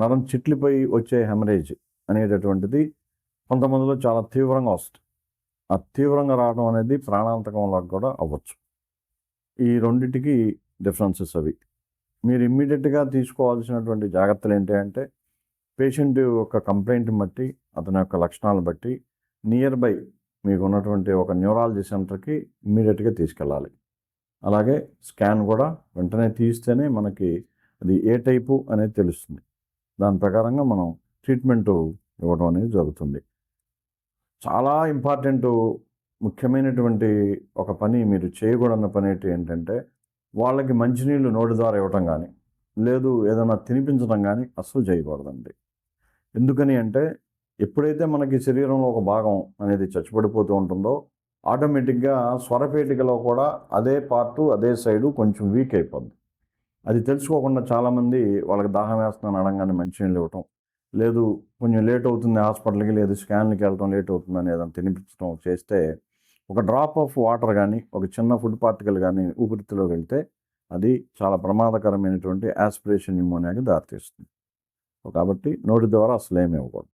నరం చిట్లిపోయి వచ్చే హెమరేజ్ అనేటటువంటిది కొంతమందిలో చాలా తీవ్రంగా వస్తుంది. ఆ తీవ్రంగా రావడం అనేది ప్రాణాంతకంలో కూడా అవ్వచ్చు. ఈ రెండింటికి డిఫరెన్సెస్ అవి. మీరు ఇమ్మీడియట్గా తీసుకోవాల్సినటువంటి జాగ్రత్తలు ఏంటి అంటే పేషెంట్ యొక్క కంప్లైంట్ని బట్టి అతని యొక్క లక్షణాలను బట్టి నియర్ బై మీకు ఉన్నటువంటి ఒక న్యూరాలజీ సెంటర్కి ఇమ్మీడియట్గా తీసుకెళ్ళాలి. అలాగే స్కాన్ కూడా వెంటనే తీస్తేనే మనకి అది ఏ టైపు అనేది తెలుస్తుంది. దాని ప్రకారంగా మనం ట్రీట్మెంట్ ఇవ్వడం అనేది జరుగుతుంది. చాలా ఇంపార్టెంట్ ముఖ్యమైనటువంటి ఒక పని మీరు చేయకూడన్న పని ఏంటంటే వాళ్ళకి మంచినీళ్ళు నోటి ద్వారా ఇవ్వటం కానీ లేదు ఏదైనా తినిపించడం కానీ అస్సలు చేయకూడదండి. ఎందుకని అంటే ఎప్పుడైతే మనకి శరీరంలో ఒక భాగం అనేది చచ్చిపడిపోతూ ఉంటుందో ఆటోమేటిక్గా స్వరపేటికలో కూడా అదే పార్టు అదే సైడు కొంచెం వీక్ అయిపోద్ది. అది తెలుసుకోకుండా చాలామంది వాళ్ళకి దాహం వేస్తున్నాను అనగానే మంచినీళ్ళు ఇవ్వటం. లేదు కొంచెం లేట్ అవుతుంది హాస్పిటల్కి లేదు స్కాన్లకి వెళ్ళటం లేట్ అవుతుందని ఏదైనా తినిపించడం చేస్తే ఒక డ్రాప్ ఆఫ్ వాటర్ కానీ ఒక చిన్న ఫుడ్ పార్టికల్ కానీ ఊపిరితిత్తులోకి వెళ్తే అది చాలా ప్రమాదకరమైనటువంటి ఆస్పిరేషన్ న్యూమోనియాకి దారితీస్తుంది. కాబట్టి నోటి ద్వారా అసలు ఏమి ఇవ్వకూడదు.